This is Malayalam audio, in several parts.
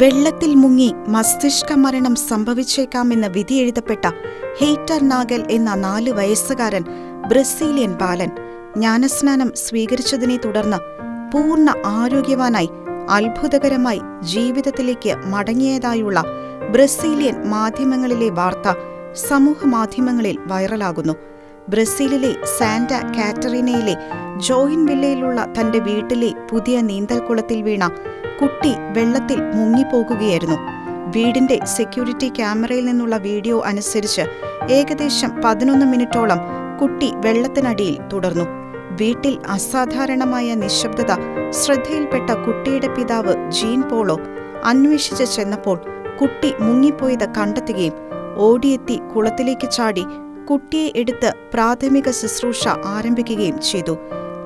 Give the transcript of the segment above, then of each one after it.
വെള്ളത്തിൽ മുങ്ങി മസ്തിഷ്ക മരണം സംഭവിച്ചേക്കാമെന്ന് വിധിയെഴുതപ്പെട്ട ഹെയ്റ്റർ നാഗൽ എന്ന നാല് വയസ്സുകാരൻ ബ്രസീലിയൻ ബാലൻ ജ്ഞാനസ്നാനം സ്വീകരിച്ചതിനെ തുടർന്ന് പൂർണ ആരോഗ്യവാനായി അത്ഭുതകരമായി ജീവിതത്തിലേക്ക് മടങ്ങിയതായുള്ള ബ്രസീലിയൻ മാധ്യമങ്ങളിലെ വാർത്ത സമൂഹ മാധ്യമങ്ങളിൽ വൈറലാകുന്നു. ബ്രസീലിലെ സാന്റ കാറ്ററിനയിലെ ജോയിൻ വില്ലയിലുള്ള തന്റെ വീട്ടിലെ പുതിയ നീന്തൽക്കുളത്തിൽ വീണ കുട്ടി വെള്ളത്തിൽ മുങ്ങിപ്പോകുകയായിരുന്നു. വീടിന്റെ സെക്യൂരിറ്റി ക്യാമറയിൽ നിന്നുള്ള വീഡിയോ അനുസരിച്ച് ഏകദേശം പതിനൊന്ന് മിനിറ്റോളം കുട്ടി വെള്ളത്തിനടിയിൽ തുടർന്നു. വീട്ടിൽ അസാധാരണമായ നിശബ്ദത ശ്രദ്ധയിൽപ്പെട്ട കുട്ടിയുടെ പിതാവ് ജീൻ പോളോ അന്വേഷിച്ച് ചെന്നപ്പോൾ കുട്ടി മുങ്ങിപ്പോയത് കണ്ടെത്തുകയും ഓടിയെത്തി കുളത്തിലേക്ക് ചാടി കുട്ടിയെ എടുത്ത് പ്രാഥമിക ശുശ്രൂഷ ആരംഭിക്കുകയും ചെയ്തു.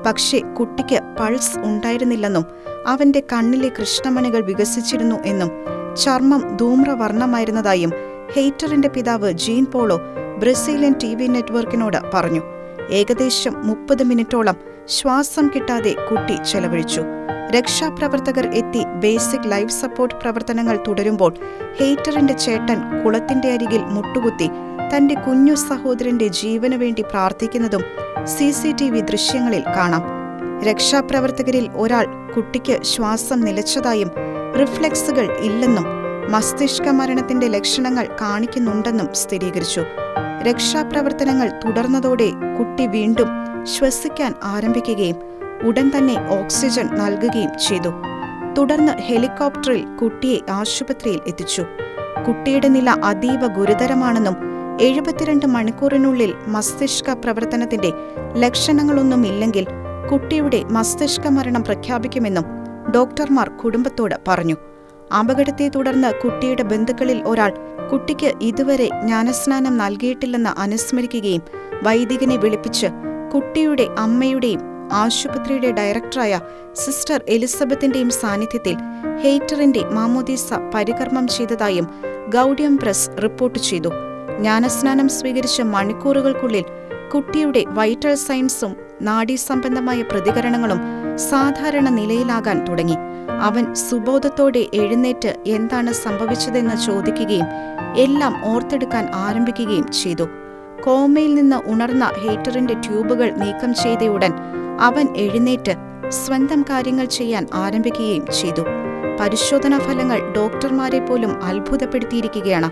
പക്ഷേ കുട്ടിക്ക് പൾസ് ഉണ്ടായിരുന്നില്ലെന്നും അവന്റെ കണ്ണിലെ കൃഷ്ണമണികൾ വികസിച്ചിരുന്നു എന്നും ചർമ്മം ധൂമ്രവർണമായിരുന്നതായും ഹെയ്റ്ററിന്റെ പിതാവ് Jean Paulo Brazilian T V നെറ്റ്വർക്കിനോട് പറഞ്ഞു. ഏകദേശം മുപ്പത് മിനിറ്റോളം ശ്വാസം കിട്ടാതെ കുട്ടി ചെലവഴിച്ചു. രക്ഷാപ്രവർത്തകർ എത്തി ബേസിക് ലൈഫ് സപ്പോർട്ട് പ്രവർത്തനങ്ങൾ തുടരുമ്പോൾ ഹെയ്റ്ററിന്റെ ചേട്ടൻ കുളത്തിന്റെ അരികിൽ മുട്ടുകുത്തി തന്റെ കുഞ്ഞു സഹോദരന്റെ ജീവനു വേണ്ടി പ്രാർത്ഥിക്കുന്നതും സി സി ടി വി ദൃശ്യങ്ങളിൽ കാണാം. രക്ഷാപ്രവർത്തകരിൽ ഒരാൾ കുട്ടിക്ക് ശ്വാസം നിലച്ചതായും റിഫ്ലെക്സുകൾ ഇല്ലെന്നും മസ്തിഷ്ക മരണത്തിന്റെ ലക്ഷണങ്ങൾ കാണിക്കുന്നുണ്ടെന്നും സ്ഥിരീകരിച്ചു. രക്ഷാപ്രവർത്തനങ്ങൾ തുടർന്നതോടെ കുട്ടി വീണ്ടും ശ്വസിക്കാൻ ആരംഭിക്കുകയും ഉടൻ തന്നെ ഓക്സിജൻ നൽകുകയും ചെയ്തു. തുടർന്ന് ഹെലികോപ്റ്ററിൽ കുട്ടിയെ ആശുപത്രിയിൽ എത്തിച്ചു. കുട്ടിയുടെ നില അതീവ ഗുരുതരമാണെന്നും എഴുപത്തിരണ്ട് മണിക്കൂറിനുള്ളിൽ മസ്തിഷ്ക പ്രവർത്തനത്തിന്റെ ലക്ഷണങ്ങളൊന്നുമില്ലെങ്കിൽ കുട്ടിയുടെ മസ്തിഷ്ക മരണം പ്രഖ്യാപിക്കുമെന്നും ഡോക്ടർമാർ കുടുംബത്തോട് പറഞ്ഞു. അപകടത്തെ തുടർന്ന് കുട്ടിയുടെ ബന്ധുക്കളിൽ ഒരാൾ കുട്ടിക്ക് ഇതുവരെ ജ്ഞാനസ്നാനം നൽകിയിട്ടില്ലെന്ന് അനുസ്മരിക്കുകയും വൈദികനെ വിളിപ്പിച്ച് കുട്ടിയുടെ അമ്മയുടെയും ആശുപത്രിയുടെ ഡയറക്ടറായ സിസ്റ്റർ എലിസബത്തിന്റെയും സാന്നിധ്യത്തിൽ ഹെയ്റ്ററിന്റെ മാമോദീസ പരികർമ്മം ചെയ്തതായും ഗൗഡിയം പ്രസ് റിപ്പോർട്ട് ചെയ്തു. ജ്ഞാനസ്നാനം സ്വീകരിച്ച മണിക്കൂറുകൾക്കുള്ളിൽ കുട്ടിയുടെ വൈറ്റൽ സയൻസും നാഡീസംബന്ധമായ പ്രതികരണങ്ങളും സാധാരണ നിലയിലാകാൻ തുടങ്ങി. അവൻ സുബോധത്തോടെ എഴുന്നേറ്റ് എന്താണ് സംഭവിച്ചതെന്ന് ചോദിക്കുകയും എല്ലാം ഓർത്തെടുക്കാൻ ആരംഭിക്കുകയും ചെയ്തു. കോമയിൽ നിന്ന് ഉണർന്ന ഹേറ്ററിന്റെ ട്യൂബുകൾ നീക്കം ചെയ്തയുടൻ അവൻ എഴുന്നേറ്റ് സ്വന്തം കാര്യങ്ങൾ ചെയ്യാൻ ആരംഭിക്കുകയും ചെയ്തു. പരിശോധനാ ഫലങ്ങൾ ഡോക്ടർമാരെ പോലും അത്ഭുതപ്പെടുത്തിയിരിക്കുകയാണ്.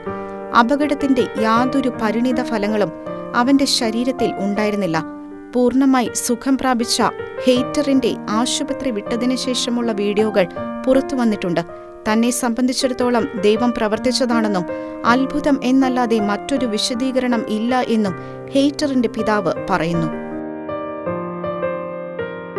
അപകടത്തിന്റെ യാതൊരു പരിണിത ഫലങ്ങളും അവന്റെ ശരീരത്തിൽ ഉണ്ടായിരുന്നില്ല. പൂർണമായി സുഖം പ്രാപിച്ച ഹെയ്റ്ററിന്റെ ആശുപത്രി വിട്ടതിനു ശേഷമുള്ള വീഡിയോകൾ പുറത്തു വന്നിട്ടുണ്ട്. തന്നെ സംബന്ധിച്ചിടത്തോളം ദൈവം പ്രവർത്തിച്ചതാണെന്നും അത്ഭുതം എന്നല്ലാതെ മറ്റൊരു വിശദീകരണം ഇല്ല എന്നും ഹെയ്റ്ററിന്റെ പിതാവ് പറയുന്നു.